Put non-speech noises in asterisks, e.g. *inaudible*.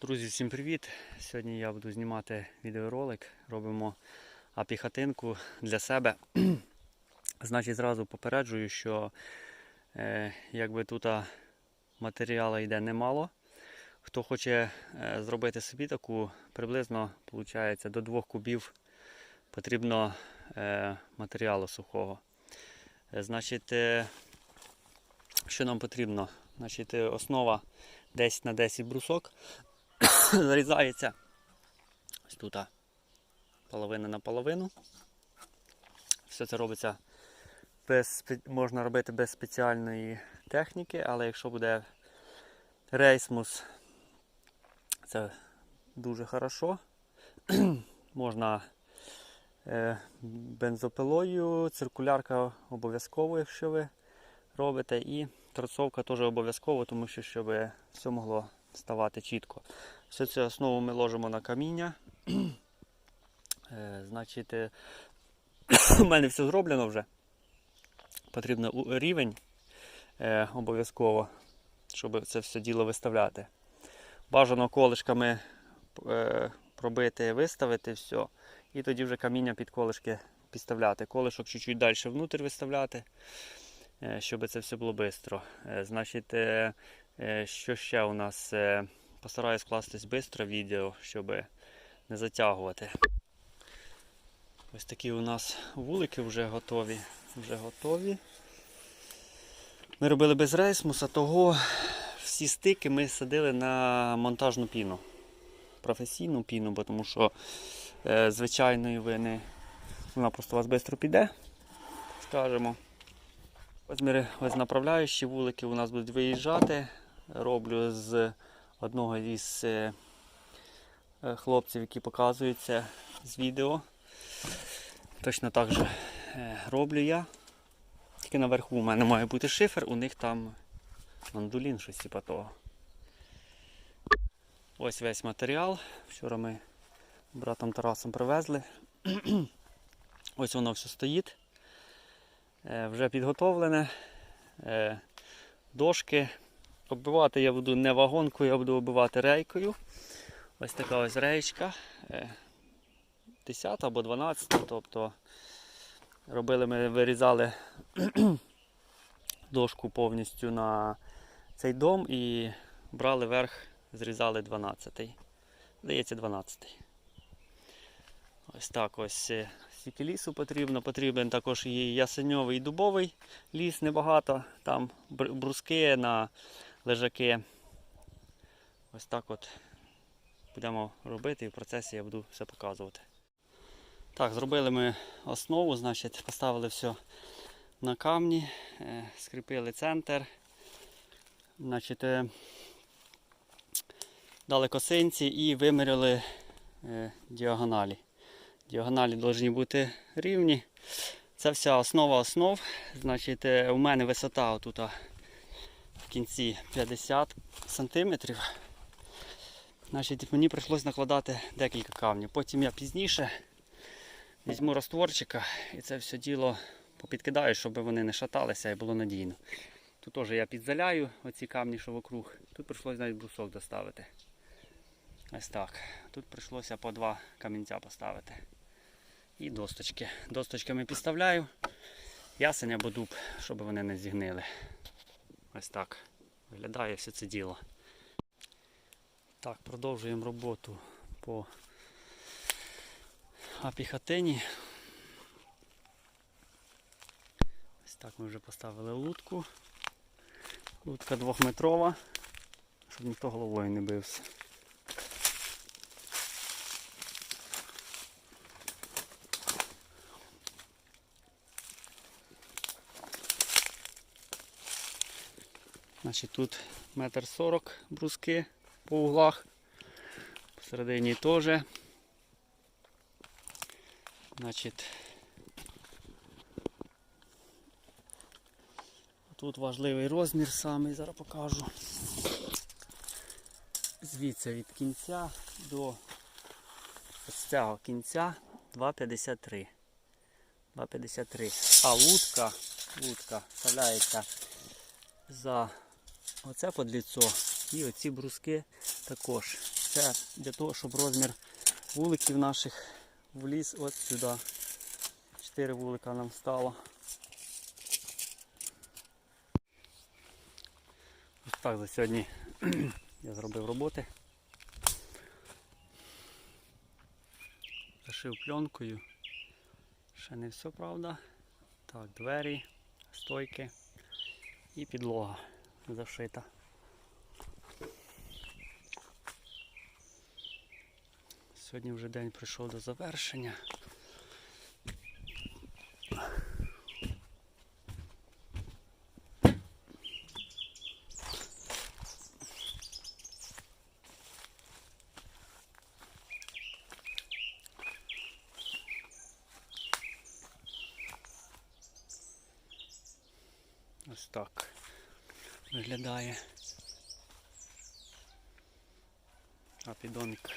Друзі, всім привіт! Сьогодні я буду знімати відеоролик. Робимо апіхатинку для себе. *clears throat* Значить, зразу попереджую, що е, якби тут матеріалу йде немало. Хто хоче е, зробити собі таку, приблизно виходить, до 2 кубів потрібно е, матеріалу сухого. Е, значить, е, що нам потрібно? Значить, е, основа 10 на 10 брусок *coughs* зарізається. Ось тут половина на половину. Все це робиться без, можна робити без спеціальної техніки, але якщо буде рейсмус, це дуже хорошо. *coughs* можна е, бензопилою, циркулярка обов'язково, якщо ви робите, і торцовка теж обов'язково, тому що щоб все могло ставати чітко. Всю цю основу ми ложимо на каміння. *clears throat* Е, Значить, е, *clears throat* у мене все зроблено вже. Потрібно рівень е, обов'язково, щоб це все діло виставляти. Бажано колишками е, пробити, виставити все. І тоді вже каміння під колишки підставляти. Колишок чуть-чуть далі внутрі виставляти, е, щоб це все було швидко. Значить, е, е, що ще у нас? Постараюсь скластись швидко відео, щоб не затягувати. Ось такі у нас вулики вже готові. Вже готові. Ми робили без рейсмуса, того всі стики ми садили на монтажну піну. Професійну піну, бо тому що е, звичайної ви не. Вона просто у вас швидко піде, скажемо. Ось ми ось направляючі вулики у нас будуть виїжджати. Роблю з одного із е, е, хлопців, які показуються з відео. Точно так же е, роблю я. Тільки наверху у мене має бути шифер, у них там мандулін, щось типа того. Ось весь матеріал. Вчора ми братом Тарасом привезли. *clears throat* Ось воно все стоїть. Вже підготовлене. Дошки. Оббивати я буду не вагонкою, я буду оббивати рейкою. Ось така ось рейчка. е, 10 або 12. Тобто робили ми, вирізали *clears throat* дошку повністю на цей дом і брали верх, зрізали 12-й. Здається, 12-й. Ось так ось е, стільки лісу потрібно. Потрібен також і ясеньовий і дубовий ліс небагато. Там бруски на лежаки. Ось так от будемо робити і в процесі я буду все показувати. Так, зробили ми основу, значить, поставили все на камні, е, скріпили центр. Значить, е, дали косинці і виміряли е, діагоналі. Діагоналі повинні бути рівні. Це вся основа основ. Значить, у мене висота отут а, в кінці 50 см. Значить, мені прийшлось накладати декілька камнів. Потім я пізніше візьму розтворчика і це все діло попідкидаю, щоб вони не шаталися і було надійно. Тут теж я підзаляю оці камні, що вокруг. Тут прийшлось навіть брусок доставити. Ось так. Тут прийшлося по два камінця поставити. І досточки. Досточками підставляю. Ясень або дуб, щоб вони не зігнили. Ось так виглядає все це діло. Так, продовжуємо роботу по апіхатині. Ось так ми вже поставили лутку. Лутка двохметрова, щоб ніхто головою не бився. Значить, тут метр сорок бруски по углах. Посередині теж. Значить, тут важливий розмір самий, зараз покажу. Звідси від кінця до ось цього кінця 2,53. 2,53. А лутка, лутка вставляється за оце подліцо і оці бруски також Це для того, щоб розмір вуликів наших вліз от сюди. Чотири вулика нам стало. Ось так за сьогодні *clears throat* я зробив роботи. Зашив пленкою. Ще не все, правда. Так, двері, стойки і підлога зашита. Сьогодні вже день прийшов до завершення. Ось так виглядає. А піддонник